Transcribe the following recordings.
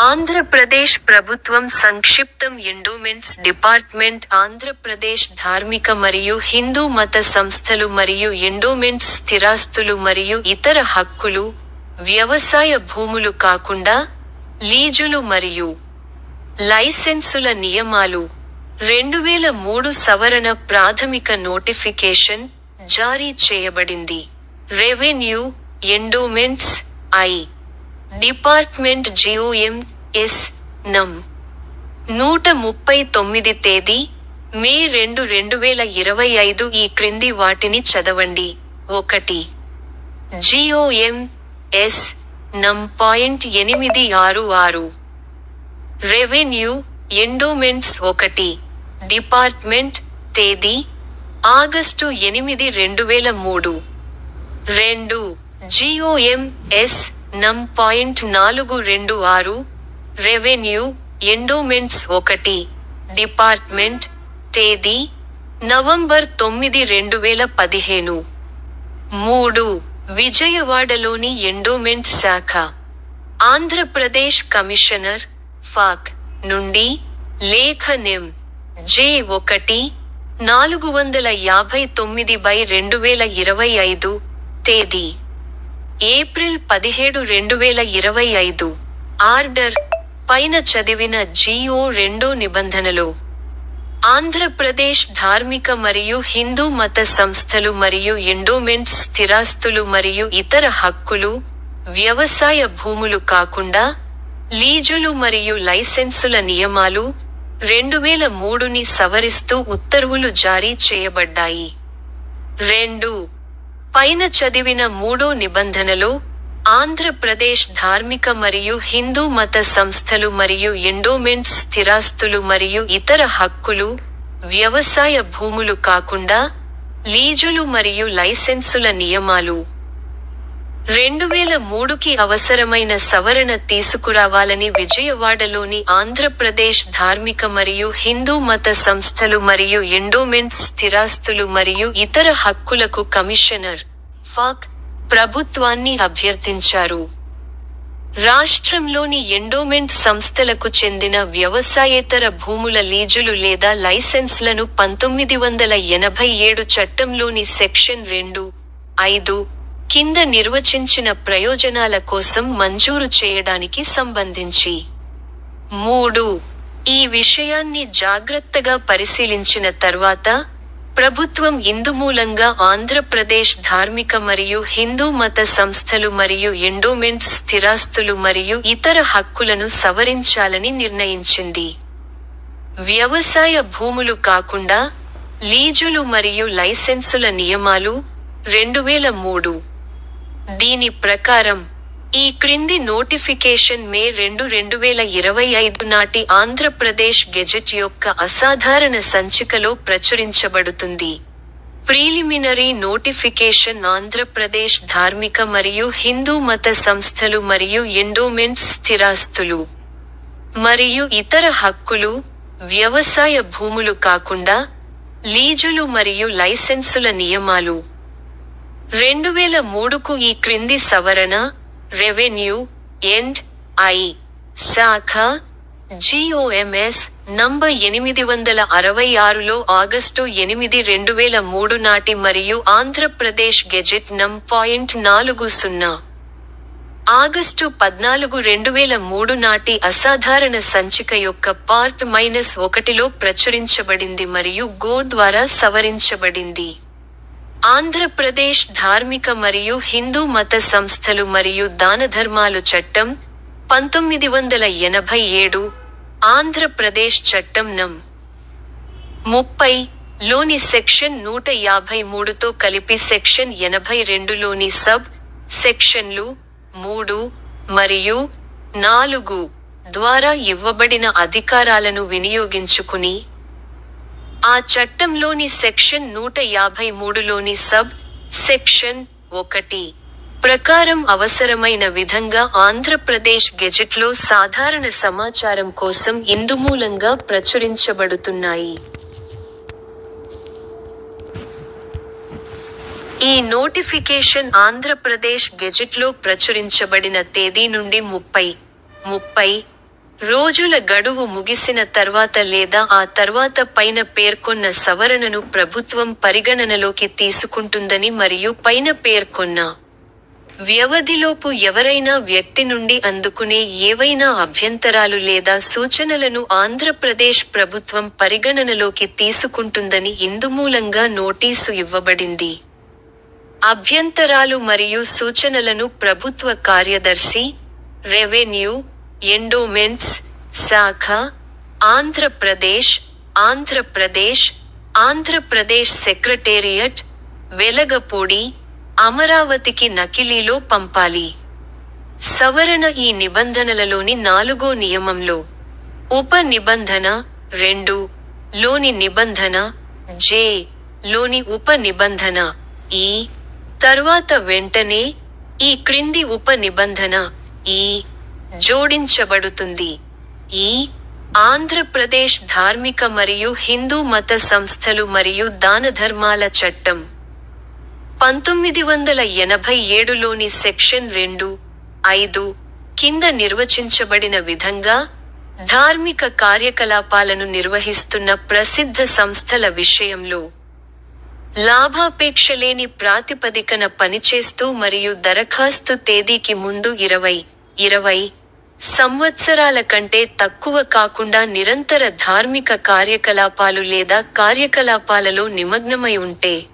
ఆంధ్రప్రదేశ్ ప్రభుత్వం సంక్షిప్తం endowments department Andhra Pradesh ధార్మిక మరియు హిందూ మత సంస్థలు మరియు ఎండోమెంట్స్ స్థిరాస్తులు మరియు ఇతర హక్కులు వ్యవసాయ భూములు కాకుండా లీజులు మరియు లైసెన్సుల నియమాలు. రెండు వేల మూడు సవరణ ప్రాథమిక నోటిఫికేషన్ జారీ చేయబడింది. Revenue endowments I. Department G O M S నం నూట ముప్పై తొమ్మిది తేదీ మే రెండు రెండు వేల ఇరవై ఐదు ఈ క్రింది వాటిని చదవండి. ఒకటి. జిఓఎం ఎస్ నం పాయింట్ ఎనిమిది ఆరు ఆరు. రెవెన్యూ ఎండోమెంట్స్ ఒకటి. డిపార్ట్మెంట్ తేదీ ఆగస్టు ఎనిమిది రెండు వేల మూడు. రెండు. జిఓఎం ఎస్ నం పాయింట్ నాలుగు రెండు ఆరు రెవెన్యూ ఎండోమెంట్స్ ఒకటి డిపార్ట్మెంట్ తేదీ నవంబర్ తొమ్మిది రెండు వేల పదిహేను. మూడు విజయవాడలోని ఎండోమెంట్ శాఖ. ఆంధ్రప్రదేశ్ కమిషనర్ ఫాక్ నుండి లేఖ నెం జే ఒకటి నాలుగు వందల యాభై తొమ్మిది బై రెండు వేల ఇరవై ఐదు తేదీ. ఏప్రిల్ పదిహేడు రెండు వేల ఇరవై ఐదు. ఆర్డర్ పైన చదివిన జీఓ రెండో నిబంధనలు. ఆంధ్రప్రదేశ్ ధార్మిక మరియు హిందూ మత సంస్థలు మరియు ఎండోమెంట్స్ స్థిరాస్తులు మరియు ఇతర హక్కులు వ్యవసాయ భూములు కాకుండా లీజులు మరియు లైసెన్సుల నియమాలు రెండు వేల మూడుని సవరిస్తూ ఉత్తర్వులు జారీ చేయబడ్డాయి. రెండు పైన చదివిన మూడో నిబంధనలో ఆంధ్రప్రదేశ్ ధార్మిక మరియు హిందూ మత సంస్థలు మరియు ఎండోమెంట్స్ స్థిరాస్తులు మరియు ఇతర హక్కులు వ్యవసాయ భూములు కాకుండా లీజులు మరియు లైసెన్సుల నియమాలు. రెండు వేల మూడుకి అవసరమైన సవరణ తీసుకురావాలని విజయవాడలోని ఆంధ్రప్రదేశ్ ధార్మిక మరియు హిందూ మత సంస్థలు మరియు ఎండోమెంట్స్ స్థిరాస్తులు మరియు ఇతర హక్కులకు కమిషనర్ ఫాక్ ప్రభుత్వాన్ని అభ్యర్థించారు. రాష్ట్రంలోని ఎండోమెంట్ సంస్థలకు చెందిన వ్యవసాయేతర భూముల లీజులు లేదా లైసెన్స్లను పంతొమ్మిది వందల ఎనభై ఏడు చట్టంలోని సెక్షన్ రెండు ఐదు కింద నిర్వచించిన ప్రయోజనాల కోసం మంజూరు చేయడానికి సంబంధించి. మూడు. ఈ విషయాన్ని జాగ్రత్తగా పరిశీలించిన తర్వాత ప్రభుత్వం ఇందుమూలంగా ఆంధ్రప్రదేశ్ ధార్మిక మరియు హిందూ మత సంస్థలు మరియు ఎండోమెంట్స్ స్థిరాస్తులు మరియు ఇతర హక్కులను సవరించాలని నిర్ణయించింది. వ్యవసాయ భూములు కాకుండా లీజులు మరియు లైసెన్సుల నియమాలు రెండు వేల మూడు. దీని ప్రకారం ఈ క్రింది నోటిఫికేషన్ మే రెండు రెండు వేల ఇరవై ఐదు నాటి ఆంధ్రప్రదేశ్ గెజెట్ యొక్క అసాధారణ సంచికలో ప్రచురించబడుతుంది. ప్రీలిమినరీ నోటిఫికేషన్ ఆంధ్రప్రదేశ్ ధార్మిక మరియు హిందూ మత సంస్థలు మరియు ఎండోమెంట్స్ స్థిరాస్తులు మరియు ఇతర హక్కులు వ్యవసాయ భూములు కాకుండా లీజులు మరియు లైసెన్సుల నియమాలు. రెండు వేల మూడుకు ఈ క్రింది సవరణ రెవెన్యూ ఎండ్ ఐ శాఖ G O M S number ఎనిమిది వందల అరవై ఆరులో ఆగస్టు ఎనిమిది రెండు వేల మూడు నాటి మరియు ఆంధ్రప్రదేశ్ గెజెట్ నం పాయింట్ నాలుగు సున్నా. ఆగస్టు పద్నాలుగు రెండు వేల మూడు నాటి అసాధారణ సంచిక యొక్క పార్ట్ మైనస్ ఒకటిలో ప్రచురించబడింది మరియు గో ద్వారా సవరించబడింది. ఆంధ్రప్రదేశ్ ధార్మిక మరియు హిందూ మత సంస్థలు మరియు దానధర్మాలు చట్టం పంతొమ్మిది వందల ఎనభై ఏడు ఆంధ్రప్రదేశ్ చట్టం నం. ముప్పై లోని సెక్షన్ నూట యాభై మూడుతో కలిపి సెక్షన్ ఎనభై రెండులోని సబ్ సెక్షన్లు మూడు మరియు నాలుగు ద్వారా ఇవ్వబడిన అధికారాలను వినియోగించుకుని ఆ చట్టంలోని సెక్షన్ నూట యాభై మూడులోని సబ్ సెక్షన్ ఒకటి ప్రకారం అవసరమైన విధంగా ఆంధ్రప్రదేశ్ గెజెట్లో సాధారణ సమాచారం కోసం ఇందుమూలంగా ప్రచురించబడుతున్నాయి. ఈ నోటిఫికేషన్ ఆంధ్రప్రదేశ్ గెజెట్లో ప్రచురించబడిన తేదీ నుండి ముప్పై ముప్పై రోజుల గడువు ముగిసిన తర్వాత లేదా ఆ తర్వాత పైన పేర్కొన్న సవరణను ప్రభుత్వం పరిగణనలోకి తీసుకుంటుందని మరియు పైన పేర్కొన్న వ్యవధిలోపు ఎవరైనా వ్యక్తి నుండి అందుకునే ఏవైనా అభ్యంతరాలు లేదా సూచనలను ఆంధ్రప్రదేశ్ ప్రభుత్వం పరిగణనలోకి తీసుకుంటుందని ఇందుమూలంగా నోటీసు ఇవ్వబడింది. అభ్యంతరాలు మరియు సూచనలను ప్రభుత్వ కార్యదర్శి రెవెన్యూ ఎండోమెంట్స్ శాఖ ఆంధ్రప్రదేశ్ ఆంధ్రప్రదేశ్ ఆంధ్రప్రదేశ్ సెక్రటేరియట్ వెలగపూడి అమరావతికి నకిలీలో పంపాలి. సవరణ ఈ నిబంధనలలోని నాలుగో నియమంలో. ఉప నిబంధన రెండు లోని నిబంధన జే లోని ఉప నిబంధన ఈ తర్వాత వెంటనే ఈ క్రింది ఉప నిబంధన ఈ జోడించబడుతుంది. ఈ ఆంధ్రప్రదేశ్ ధార్మిక మరియు హిందూ మత సంస్థలు మరియు దానధర్మాల చట్టం. పంతొమ్మిది వందల ఎనభై ఏడులోని సెక్షన్ రెండు ఐదు కింద నిర్వచించబడిన విధంగా ధార్మిక కార్యకలాపాలను నిర్వహిస్తున్న ప్రసిద్ధ సంస్థల విషయంలో లాభాపేక్ష లేని ప్రాతిపదికన పనిచేస్తూ మరియు దరఖాస్తు తేదీకి ముందు ఇరవై ఇరవై సంవత్సరాల కంటే తక్కువ కాకుండా నిరంతర ధార్మిక కార్యకలాపాలు లేదా కార్యకలాపాలలో నిమగ్నమై ఉంటే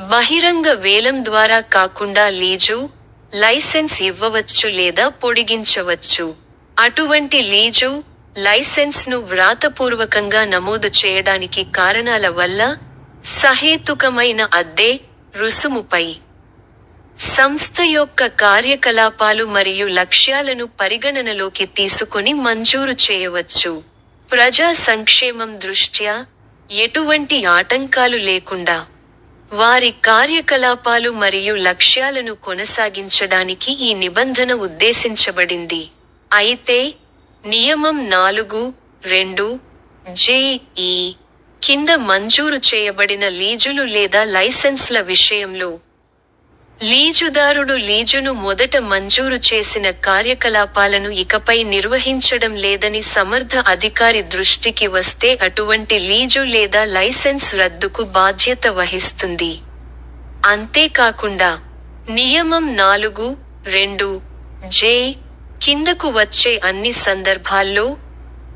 బహిరంగ వేలం ద్వారా కాకుండా లీజు లైసెన్స్ ఇవ్వవచ్చు లేదా పొడిగించవచ్చు. అటువంటి లీజు లైసెన్స్ను వ్రాతపూర్వకంగా నమోదు చేయడానికి కారణాల వల్ల సహేతుకమైన అద్దె రుసుముపై సంస్థ యొక్క కార్యకలాపాలు మరియు లక్ష్యాలను పరిగణనలోకి తీసుకొని మంజూరు చేయవచ్చు. ప్రజా సంక్షేమం దృష్ట్యా ఎటువంటి ఆటంకాలు లేకుండా వారి కార్యకలాపాలు మరియు లక్ష్యాలను కొనసాగించడానికి ఈ నిబంధన ఉద్దేశించబడింది. అయితే నియమం నాలుగు రెండు జేఈ కింద మంజూరు చేయబడిన లీజులు లేదా లైసెన్స్ల విషయంలో లీజుదారుడు లీజును మొదట మంజూరు చేసిన కార్యకలాపాలను ఇకపై నిర్వహించడం లేదని సమర్థ అధికారి దృష్టికి వస్తే అటువంటి లీజు లేదా లైసెన్స్ రద్దుకు బాధ్యత వహిస్తుంది. అంతేకాకుండా నియమం నాలుగు రెండు జే కిందకు వచ్చే అన్ని సందర్భాల్లో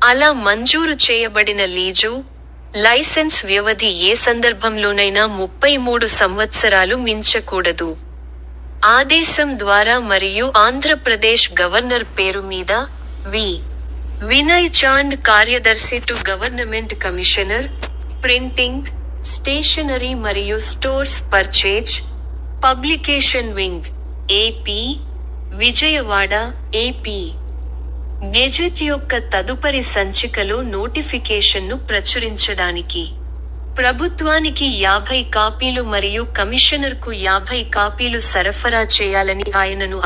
అలా మంజూరు చేయబడిన లీజు లైసెన్స్ వ్యవధి ఏ సందర్భంలోనైనా ముప్పై మూడు సంవత్సరాలు మించకూడదు. ఆదేశం ద్వారా మరియు ఆంధ్రప్రదేశ్ గవర్నర్ పేరు మీద వి. వినయ్ చాండ్ కార్యదర్శి to government commissioner printing stationery మరియు stores purchase publication wing AP Vijayawada AP gazette యొక్క తదుపరి సంచికలో నోటిఫికేషన్ను ప్రచురించడానికి ప్రభుత్వానికి యాభై కాపీలు మరియు కమిషనర్కు యాభై కాపీలు సరఫరా చేయాలని ఆయనను